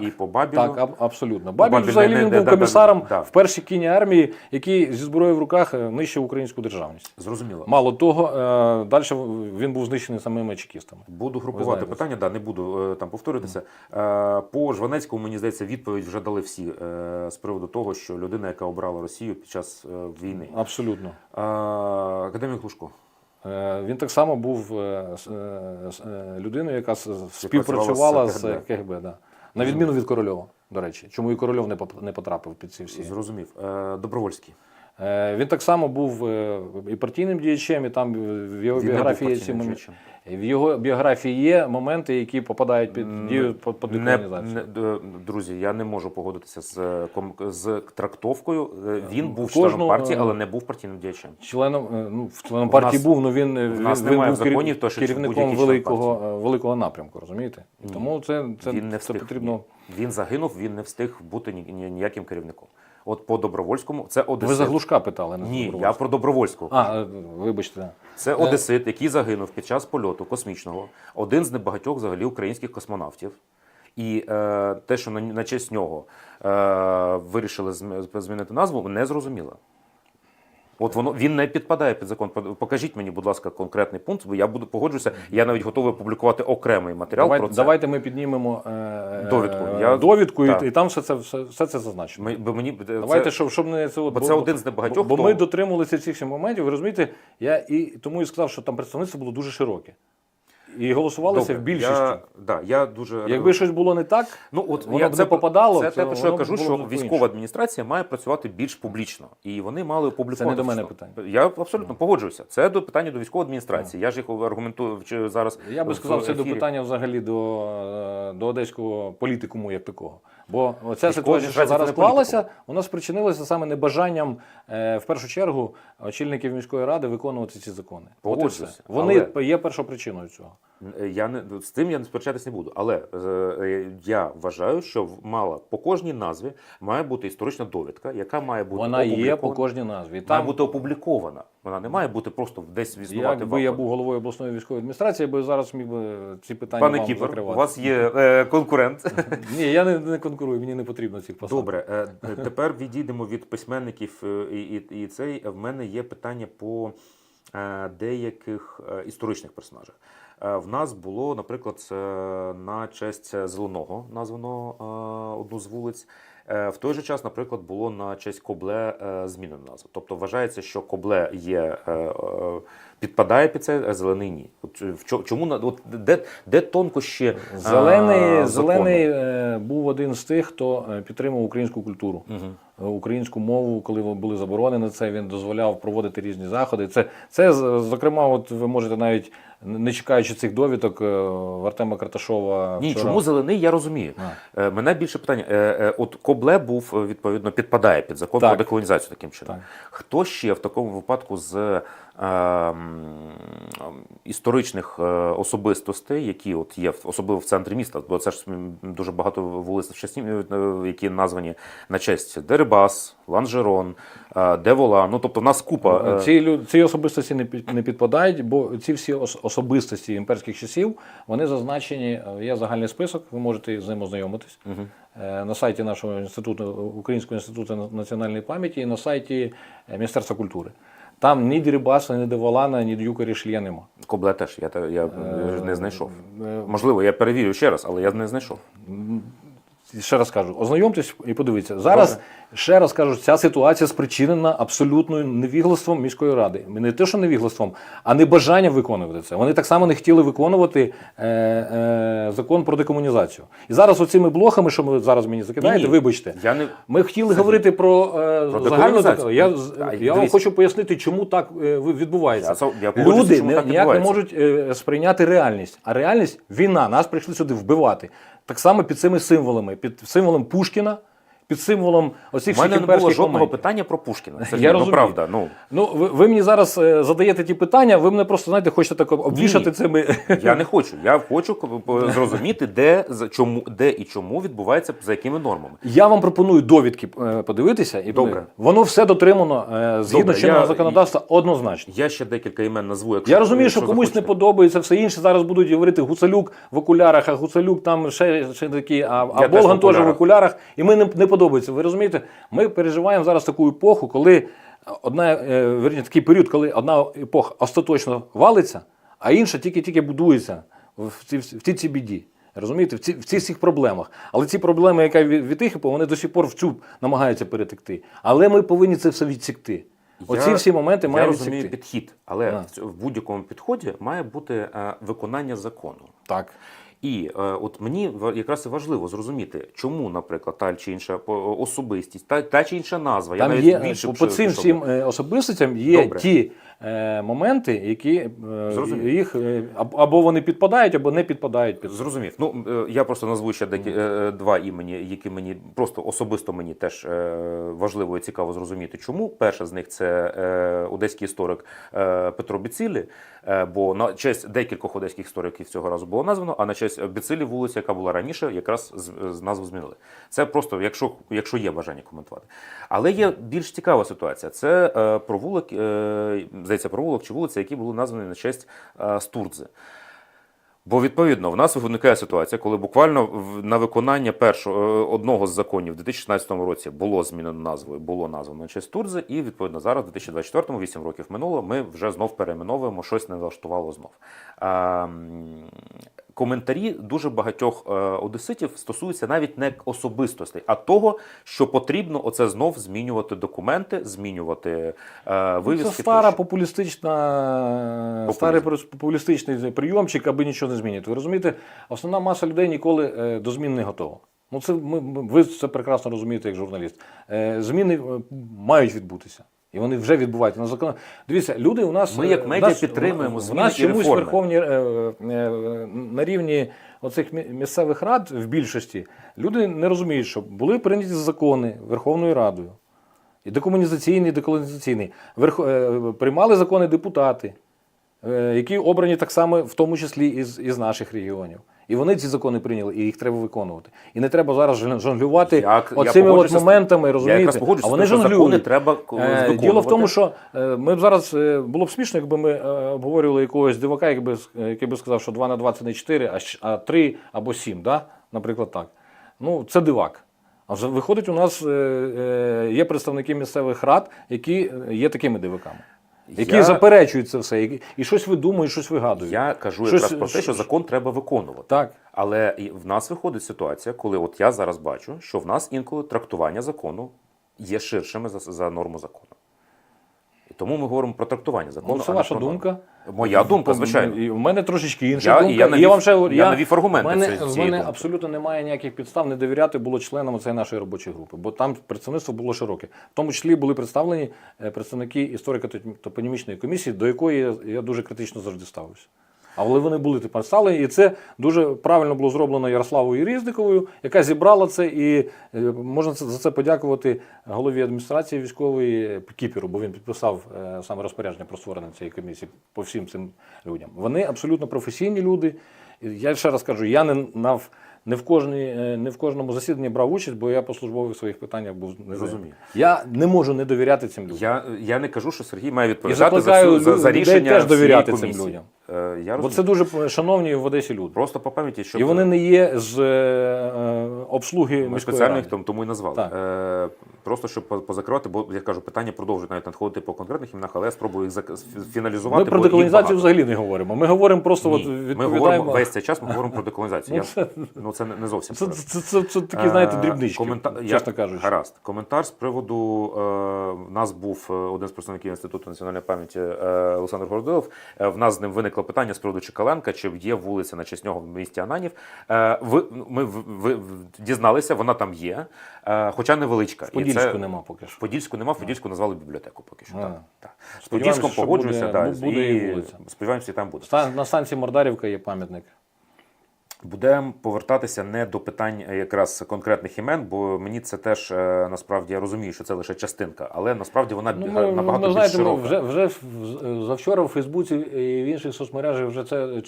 і по Бабіну. Так, аб- абсолютно. Бабіль Бабіль взагалі не- він не- був да, комісаром да, да. в першій кіні армії, який зі зброєю в руках е, нищив українську державність. Зрозуміло. Мало того, далі він був знищений самими чекістами. Буду групувати питання, да, не буду е, там повторюватися. Е, По Жванецькому, мені здається, відповідь вже дали всі е, з приводу того, що людина, яка обрала Росію під час е, війни. Абсолютно. Е, Академік Лужко. Е, Він так само був е, е, е, людиною, яка співпрацювала з. КГБ. Да. На відміну від Корольова, до речі. Чому і Корольов не потрапив під ці всі. Зрозумів. Е, Добровольський. Е, Він так само був е, і партійним діячем, і там в його Він біографії є ці моменти. В його біографії є моменти, які попадають під дію по- по Не, деколонізацію. не, д- друзі, я не можу погодитися з, з трактовкою. Е, Він був Кожного, членом партії, але не був партійним діячем. Членом, ну, членом партії нас- був, але він, е, в він, нас він немає був в законі то, що керівником великого, великого напрямку, розумієте? І тому це, це, він не це потрібно. Він загинув, він не встиг бути ні, ні- ніяким керівником. От по добровольському це одесит. Ви за Глушка питали, не Ні, я про добровольського. А, е, вибачте. Це одесит, який загинув під час польоту космічного, один з небагатьох взагалі українських космонавтів. І е, те, що на, на честь нього е, вирішили змінити назву, не зрозуміло. От воно він не підпадає під закон. Покажіть мені, будь ласка, конкретний пункт, бо я буду погоджуся. Я навіть готовий опублікувати окремий матеріал Давайте, про це. давайте ми піднімемо е, Довідку. е, Я- довідку і, і там все це, все, все це зазначено. Ми, бо мені Давайте, це, щоб, щоб не це от, бо це один з небагатьох, Бо, бо ми дотримувалися цих всіх моментів. Ви розумієте, я і тому і сказав, що там представництво було дуже широке. І голосувалося Добре, в більшістю. Я, да, я дуже Якби щось було не так, Ну от Воно я, б це не попадало, Це це те, що я кажу, що військова адміністрація має працювати більш публічно, і вони мали опублікувати. Це не до мене питання. Я абсолютно погоджуюся. Це до питання до військової адміністрації. Я ж їх аргументую зараз. я би сказав, це до питання взагалі до, е, до одеського політикуму як такого. Бо Військова ситуація, що зараз склалася, вона спричинилася саме небажанням, е, в першу чергу, очільників міської ради виконувати ці закони. От і все. Вони є першопричиною цього. Я не з тим я не сперечатись не буду. Але е, я вважаю, що мала по кожній назві має бути історична довідка, яка має бути Вона є по кожній назві. І має бути опублікована. Вона не має бути просто десь існувати. якби я був головою обласної військової адміністрації, я би зараз міг би ці питання Пане вам Кіпер, закривати. у вас є е, конкурент. Ні, я не, не конкурую, мені не потрібно цих посад. Добре, е, е, тепер відійдемо від письменників е, і, і, і цей. В мене є питання по е, деяких е, історичних персонажах. Е, В нас було, наприклад, на честь Зеленого названо е, одну з вулиць. Е, В той же час, наприклад, було на честь Кобле е, змінено назву. Тобто вважається, що Кобле є е, підпадає під це, а зелений ні. От чому от де, де тонкощі е, Зелений, зелений був один з тих, хто підтримував українську культуру, е, українську мову, коли були заборони на це, він дозволяв проводити різні заходи. Це, це зокрема, от ви можете навіть не чекаючи цих довідок е, в Артема Карташова. Ні, вчора- чому зелений, я розумію. А. Е, Мене більше питання. Е, е, От Кобле був е, відповідно підпадає під закон Так. про деколонізацію таким чином. Так. Хто ще в такому випадку з е, м, історичних е, особистостей, які от є особливо в центрі міста, бо це ж дуже багато вулиць е, які названі на честь Дерибас, Ланжерон, е, Девола. Ну тобто в нас купа. е, Ці, ці особистості не, під- не підпадають, бо ці всі ос- особистості імперських часів вони зазначені. е, Є загальний список, ви можете з ним ознайомитись е, на сайті нашого інституту Українського інституту національної пам'яті і на сайті е, Міністерства культури. Там ні Дірібаса, ні Деволана, ні Дюка Рішлія нема. Кобле теж я, я Е, не знайшов. Можливо, я перевірю ще раз, але я не знайшов. Ще раз кажу, ознайомтесь і подивіться. Зараз ще раз кажу, ця ситуація спричинена абсолютною невіглаством міської ради. Не те, що невіглаством, а небажанням виконувати це. Вони так само не хотіли виконувати е, е, закон про декомунізацію. І зараз оцими блохами, що ви зараз мені закидаєте, Ні-ні. вибачте. Я не Ми хотіли говорити про, е, Про загальну декомунізацію. Я, А, я вам хочу пояснити, чому так е, відбувається. Я я Люди чому не, так ніяк не можуть е, сприйняти реальність. А реальність війна. Нас прийшли сюди вбивати. Так само під цими символами, під символом Пушкіна, під символом У оцих мене не було жодного моментів. питання про Пушкіна. Я ну розумію. правда. Ну Ну, ви, ви мені зараз е, задаєте ті питання, ви мене просто знаєте, хочете так обвішати цими. я не хочу. Я хочу зрозуміти, де за чому, де і чому відбувається за якими нормами. Я вам пропоную довідки е, подивитися, і Добре. воно все дотримано е, згідно Добре, чинного я- законодавства однозначно. Я ще декілька імен назву. Якщо Я розумію, що комусь не подобається все інше. Зараз будуть говорити Гуцалюк в окулярах, а Гуцалюк там ще, ще такі, а, а Болган теж в окулярах. І ми не, не подобається. Ви розумієте? Ми переживаємо зараз таку епоху, коли одна е, верні, такий період, коли одна епоха остаточно валиться, а інша тільки-тільки будується в цій, в цій, біді. Розумієте, в, ці, в цих всіх проблемах. Але ці проблеми, яка від, тих епох, вони до сих пор в цю намагаються перетекти. Але ми повинні це все відсікти. Оці Я- всі моменти я маємо розумію відсікти. підхід, але А. в в будь-якому підході має бути е, виконання закону. Так. І е, от мені якраз і важливо зрозуміти, чому, наприклад, та чи інша особистість, та, та чи інша назва. Там я навіть є більше по, по цим всім е, особистостям є Добре. ті е, моменти, які е, Зрозумів. їх е, або вони підпадають, або не підпадають під Зрозумів. Ну е, я просто назву ще декі, е, два імені, які мені просто особисто мені теж е, важливо і цікаво зрозуміти, чому. Перше з них це е, одеський історик е, Петро Біцилі, е, бо на честь декількох одеських істориків цього разу було названо, а на честь Біцилі вулиця, яка була раніше, якраз з, з назву змінили. Це просто, якщо, якщо є бажання коментувати. Але є більш цікава ситуація. Це е, провулок, е, здається, провулок чи вулиця, які були названі на честь е, Стурдзи. Бо відповідно в нас виникає ситуація, коли буквально на виконання першого е, одного з законів в 2016 році було змінено назву, було названо на честь Турзи, і відповідно зараз, в 2024, 8 років минуло, ми вже знов перейменовуємо, щось не влаштувало знов. Коментарі дуже багатьох е, одеситів стосуються навіть не особистостей, а того, що потрібно оце знов змінювати документи, змінювати е, вивіски. це стара тощо. популістична старий популістичний прийомчик, аби нічого не змінити. Ви розумієте, основна маса людей ніколи е, до змін не готова. Ну це ми, ви це прекрасно розумієте як журналіст. Е, зміни мають відбутися. І вони вже відбуваються на закон. Дивіться, люди у нас Ми, як е, медіа, нас- підтримуємо в зміни нас і чомусь реформи. верховні е, е, на рівні оцих місцевих рад в більшості люди не розуміють, що були прийняті закони Верховною Радою. І декомунізаційний, і деколонізаційний. Верх... Приймали закони депутати, які обрані так само, в тому числі із, із наших регіонів. І вони ці закони прийняли, і їх треба виконувати. І не треба зараз жон- жонглювати Як- я оцими от погоджуюся з- моментами, Я розумієте? якраз а вони жонглюють. треба Е, виконувати. Діло в тому, що е, ми б зараз е, було б смішно, якби ми е, обговорювали якогось дивака, якби, е, який би сказав, що 2 на 2 це не 4, а щ- 3 або 7, да? наприклад, так. Ну, це дивак. А виходить, у нас е, е, є представники місцевих рад, які е, є такими диваками. Які Я- заперечують це все, які- і щось видумують, щось вигадують. Я кажу Щось- якраз про те, що закон треба виконувати. Так. Але в нас виходить ситуація, коли от я зараз бачу, що в нас інколи трактування закону є ширшими за, за норму закону. Тому ми говоримо про трактування закону. Ну, це ваша думка. Моя думка, звичайно. І в мене трошечки інша Я- думка. я навів, я вам ще, я навів аргументи мене, цієї- в мене думки. абсолютно немає ніяких підстав не довіряти було членам цієї нашої робочої групи, бо там представництво було широке. В тому числі були представлені е, представники історико-топонімічної комісії, до якої я, я дуже критично завжди ставився. Але вони були тепер представлені, і це дуже правильно було зроблено Ярославою Різниковою, яка зібрала це, і е, можна за це подякувати голові адміністрації військової Кіперу, бо він підписав е, саме розпорядження про створення цієї комісії по всім цим людям. Вони абсолютно професійні люди. Я ще раз кажу, я не нав. Не в, кожній, е, не в кожному засіданні брав участь, бо я по службових своїх питаннях був не Розумію. Я не можу не довіряти цим людям. Я, я не кажу, що Сергій має відповідати за, за, за рішення теж довіряти цим людям. Е, я Бо це дуже шановні в Одесі люди. Просто по пам'яті, щоб І вони не є з е, е, обслуги Ми міської спеціально ради. тому, і назвали. Так. Е, просто щоб позакривати, бо я кажу, питання продовжують навіть надходити по конкретних іменах, але я спробую їх фіналізувати. Ми про деколонізацію взагалі не говоримо. Ми говоримо просто Ні, от Ми говоримо весь цей час. Ми говоримо про деколонізацію. Ну, Я- ну це не, зовсім Це, це, це, це такі, знаєте, Е, дрібнички, комента- чесно кажучи. Гаразд. Коментар з приводу е, в нас був е, один з представників інституту національної пам'яті е, Олександр Городилов. Е, в нас з ним виникло питання з приводу Чекаленка, чи є вулиця на честь нього в місті Ананів. Е, ви, ми в- ви, дізналися, вона там є, е, хоча невеличка. В Подільську це- нема поки що. Подільську нема, Подільську назвали бібліотеку поки що. А. Так, так. З Подільськом погоджуюся, буде- да, буде і і вулиця. сподіваємося, і там буде. На станції Мордарівка є пам'ятник. Будемо повертатися не до питань е, якраз конкретних імен, бо мені це теж е, насправді я розумію, що це лише частинка, але насправді вона Ну, ми, набагато ми, більш знаєте, ми широка. вже, вже завчора в Фейсбуці і в інших соцмережах вже це,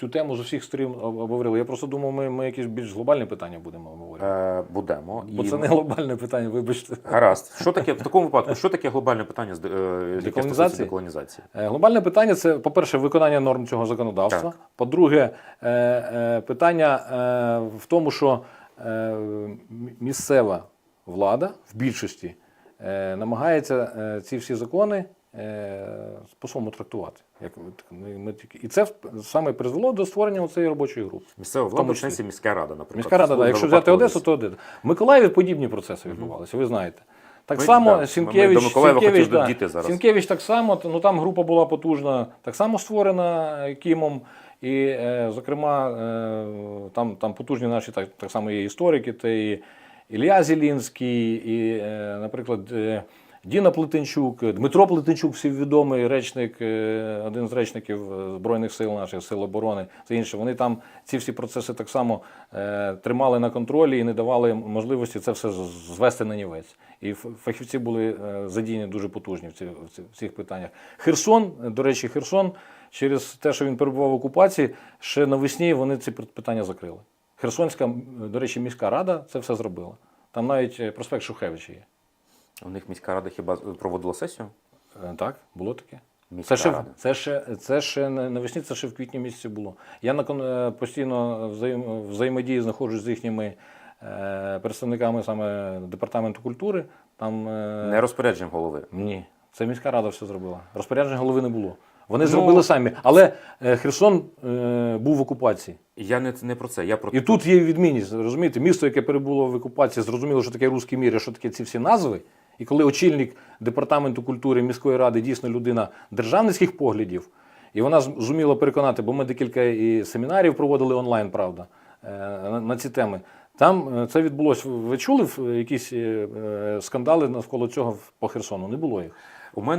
цю, тему з усіх сторін обговорили. Я просто думав, ми, ми якісь більш глобальні питання будемо обговорювати. Е, будемо. Бо І- це не глобальне питання, вибачте. Гаразд. Що таке в такому випадку? Що таке глобальне питання з е, Деколонізації? деколонізації? Е, Глобальне питання це, по-перше, виконання норм цього законодавства. По-друге, е, е, питання е, в тому, що е, місцева влада в більшості е, намагається е, ці всі закони по-своєму трактувати. Як ми, ми, ми тільки- і це саме призвело до створення цієї робочої групи. Місцева влада, сенсі міська рада, наприклад. Міська рада, да, якщо взяти Одесу, то Одеса. В Миколаєві подібні процеси відбувалися, ви знаєте. Так Ми- само да, Сінкевич, Миколаєва Сінкевич, да, дійти зараз. Сінкевич так само, ну там група була потужна, так само створена Кімом. І, е, зокрема, е, там, там потужні наші так, так само є історики, та і Ілля Зілінський, і, е, наприклад, е, Діна Плетенчук, Дмитро Плетенчук, всівідомий речник, е, один з речників е, Збройних сил наших сил оборони, це інше. Вони там ці всі процеси так само е, тримали на контролі і не давали можливості це все звести на нівець. І фахівці були задіяні дуже потужні в, ці, в, цих питаннях. Херсон, до речі, Херсон, через те, що він перебував в окупації, ще навесні вони ці питання закрили. Херсонська, до речі, міська рада це все зробила. Там навіть проспект Шухевича є. У них міська рада хіба проводила сесію? Е, Так, було таке. Міська Це ще, рада. це, ще, це ще не- навесні, це ще в квітні місяці було. Я на кон- е, постійно взаєм, взаємодії знаходжусь з їхніми е, представниками саме департаменту культури. Там е, Не розпорядженням голови. ні, це міська рада все зробила. Розпорядження голови не було. Вони Ну- зробили самі. Але е, Херсон е, був в окупації. Я не, не про це. Я про І тут є відмінність. Розумієте, місто, яке перебуло в окупації, зрозуміло, що таке русський мір, і що таке ці всі назви. І коли очільник департаменту культури міської ради дійсно людина державницьких поглядів, і вона зуміла переконати, бо ми декілька і семінарів проводили онлайн, правда, е, на, ці теми. Там е, це відбулося. Ви чули якісь е, скандали навколо цього по Херсону? Не було їх. У мене